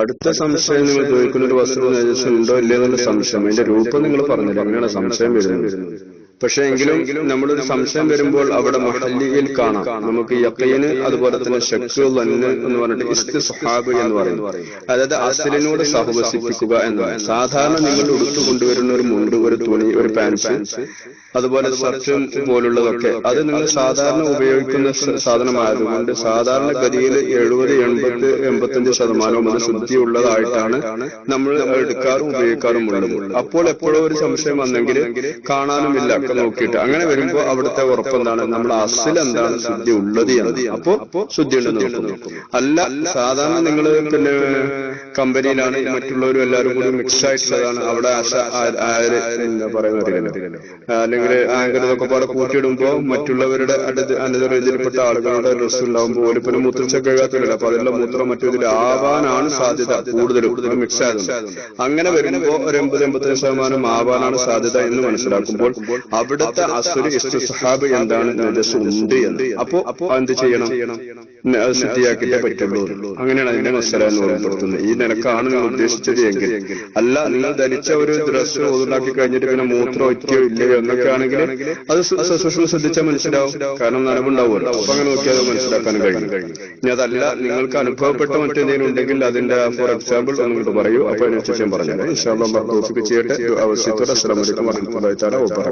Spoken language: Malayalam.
അടുത്ത സംശയം നിങ്ങൾ ചോദിക്കുന്ന ഒരു വസ്തു ഉണ്ടോ ഇല്ലയോ എന്നുള്ള സംശയം. അതിന്റെ രൂപം നിങ്ങൾ പറഞ്ഞില്ല? അങ്ങനെയാണ് സംശയം വരുന്നത്. പക്ഷെ എങ്കിലും നമ്മളൊരു സംശയം വരുമ്പോൾ അവിടെ മഹല്ലിയിൽ കാണാം. നമുക്ക് യക്കീന് അതുപോലെ തന്നെ ഷക്ക് വന്ന് എന്ന് പറഞ്ഞിട്ട് ഇസ്തി സുഹാബ് എന്ന് പറയുന്നു. അതായത് അസലിനോട് സഹവസിപ്പിക്കുക എന്നാണ്. സാധാരണ നിങ്ങൾ ഉടുത്തു കൊണ്ടുവരുന്ന ഒരു മുണ്ട് ഒരു തുണി ഒരു പാൻസ് അതുപോലെ ഷർട്ടും പോലുള്ളതൊക്കെ. അത് നിങ്ങൾ സാധാരണ ഉപയോഗിക്കുന്ന സാധനമായതുകൊണ്ട് സാധാരണ ഗതിയിൽ എഴുപത് എൺപത് എൺപത്തഞ്ച് ശതമാനവും അത് ശുദ്ധിയുള്ളതായിട്ടാണ് നമ്മൾ എടുക്കാറും ഉപയോഗിക്കാറും ഉള്ളത് അപ്പോൾ എപ്പോഴും ഒരു സംശയം വന്നെങ്കിൽ കാണാനുമില്ല ഒക്കെ നോക്കിയിട്ട് അങ്ങനെ വരുമ്പോ അവിടുത്തെ ഉറപ്പെന്താണ്? നമ്മുടെ അസിൽ എന്താണ്? ശുദ്ധി ഉള്ളത് എന്ന് അപ്പോ ശുദ്ധി അല്ല സാധാരണ നിങ്ങൾ പിന്നെ കമ്പനിയിലാണ് മറ്റുള്ളവരും എല്ലാവരും കൂടി മിക്സ് ആയിട്ടുള്ളതാണ്. അവിടെ അല്ലെങ്കിൽ ആങ്കർ പാടെ കൂട്ടിയിടുമ്പോ മറ്റുള്ളവരുടെ അനന്തര ഇതിൽപ്പെട്ട ആളുകളുടെ ഡ്രസ് ഉണ്ടാകുമ്പോൾ ഒരു പിന്നെ മൂത്രച്ച കഴിയാത്തില്ല അപ്പൊ അതെല്ലാം മൂത്രം മറ്റു ആവാനാണ് സാധ്യത കൂടുതലും. മിക്സ് ആയതുകൊണ്ട്. അങ്ങനെ വരുമ്പോ ഒരു എൺപത് എൺപത്തഞ്ച് ശതമാനം ആവാനാണ് സാധ്യത എന്ന് മനസ്സിലാക്കുമ്പോൾ അവിടുത്തെ അസുര ഇസ്തുസഹാബ് എന്താണ് നജസ് ഉണ്ട് എന്ന് അപ്പോ അപ്പോ എന്ത് ചെയ്യണം. അത് ശുദ്ധിയാക്കിയിട്ടേ പറ്റുള്ളൂ. അങ്ങനെയാണ് അതിന്റെ മസല എന്ന് ഓർമ്മപ്പെടുത്തുന്നത് ഈ നിനക്കാണ് നിങ്ങൾ ഉദ്ദേശിച്ചത് എങ്കിൽ. അല്ല നിങ്ങൾ ധരിച്ച ഒരു ഡ്രസ്സ് ഒതുണ്ടാക്കി കഴിഞ്ഞിട്ട് പിന്നെ മൂത്രം ഒറ്റയോ ഇല്ലയോ എന്നൊക്കെ ആണെങ്കിൽ അത് സൂക്ഷ്മം ശ്രദ്ധിച്ചാൽ മനസ്സിലാവും കാരണം നനവുണ്ടാവുമല്ലോ അപ്പൊ അങ്ങനെ നോക്കിയാൽ അത് മനസ്സിലാക്കാൻ കഴിയും. ഇനി അതല്ല നിങ്ങൾക്ക് അനുഭവപ്പെട്ട മറ്റെന്തെങ്കിലും ഉണ്ടെങ്കിൽ അതിന്റെ ഫോർ എക്സാമ്പിൾ നിങ്ങൾക്ക് പറയൂ. അപ്പൊ അതിനനുസരിച്ച് ഞാൻ പറഞ്ഞു ഇൻഷാല്ലാം ചെയ്യട്ടെ അവസ്ഥത്തോടെ അസ്സലാമു അലൈക്കും വറഹ്മത്തുള്ളാഹി തആല